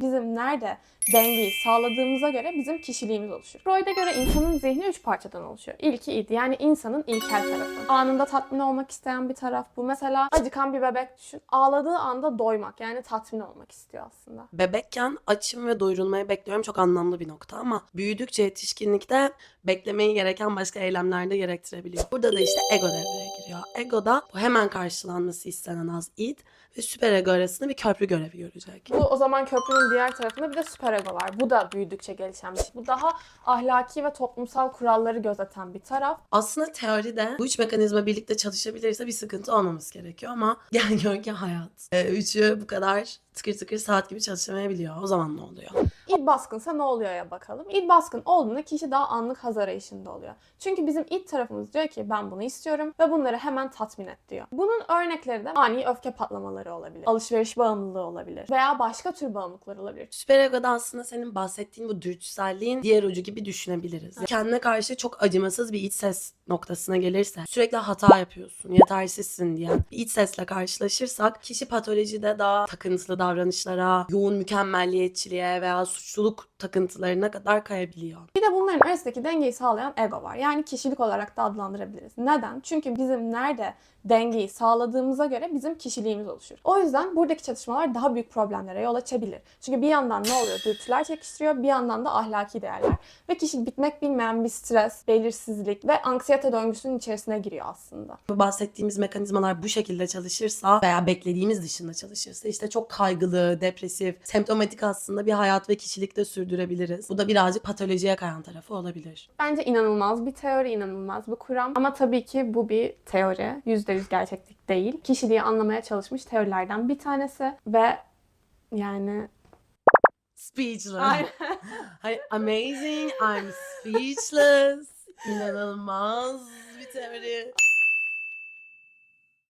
Bizim nerede dengeyi sağladığımıza göre bizim kişiliğimiz oluşur. Freud'a göre insanın zihni üç parçadan oluşuyor. İlki id yani insanın ilkel tarafı. Anında tatmin olmak isteyen bir taraf bu. Mesela acıkan bir bebek düşün. Ağladığı anda doymak yani tatmin olmak istiyor aslında. Bebekken açım ve doyurulmayı bekliyorum çok anlamlı bir nokta ama büyüdükçe yetişkinlikte beklemeyi gereken başka eylemler de gerektirebiliyor. Burada da işte ego devreye giriyor. Ego'da bu hemen karşılanması istenen az id ve süper ego arasında bir köprü görevi görecek. Bu o zaman köprünün diğer tarafında bir de süperego var. Bu da büyüdükçe gelişen bir şey. Bu daha ahlaki ve toplumsal kuralları gözeten bir taraf. Aslında teoride bu üç mekanizma birlikte çalışabilirse bir sıkıntı olmaması gerekiyor ama gel ki hayat. e, üçü bu kadar tıkır tıkır saat gibi çalışamayabiliyor. O zaman ne oluyor? İd baskınsa ne oluyor ya bakalım. İd baskın olduğunda kişi daha anlık haz arayışında oluyor. Çünkü bizim id tarafımız diyor ki ben bunu istiyorum ve bunları hemen tatmin et diyor. Bunun örnekleri de ani öfke patlamaları olabilir. Alışveriş bağımlılığı olabilir. Veya başka tür bağımlılıklar olabilir. Süper ego'da aslında senin bahsettiğin bu dürtüselliğin diğer ucu gibi düşünebiliriz. Kendine karşı çok acımasız bir iç ses noktasına gelirse, sürekli hata yapıyorsun, yetersizsin diyen bir iç sesle karşılaşırsak kişi patolojide daha takıntılı davranışlara, yoğun mükemmelliyetçiliğe veya suçluluk takıntılarına kadar kayabiliyor. Bir de bunların arasındaki dengeyi sağlayan ego var. Yani kişilik olarak da adlandırabiliriz. Neden? Çünkü bizim nerede dengeyi sağladığımıza göre bizim kişiliğimiz oluşur. O yüzden buradaki çatışmalar daha büyük problemlere yol açabilir. Çünkü bir yandan ne oluyor? Dürtüler çekiştiriyor, bir yandan da ahlaki değerler. Ve kişi bitmek bilmeyen bir stres, belirsizlik ve anksiyete döngüsünün içerisine giriyor aslında. Bu bahsettiğimiz mekanizmalar bu şekilde çalışırsa veya beklediğimiz dışında çalışırsa işte çok kaygılı, depresif, semptomatik aslında bir hayat ve kişilik de sürdürebiliriz. Bu da birazcık patolojiye kayan tarafı olabilir. Bence inanılmaz bir teori, inanılmaz bir kuram. Ama tabii ki bu bir teori. %100 gerçeklik değil. Kişiliği anlamaya çalışmış teorilerden bir tanesi. Ve yani... Speechless. Hayır, amazing, I'm speechless. İnanılmaz bir teori.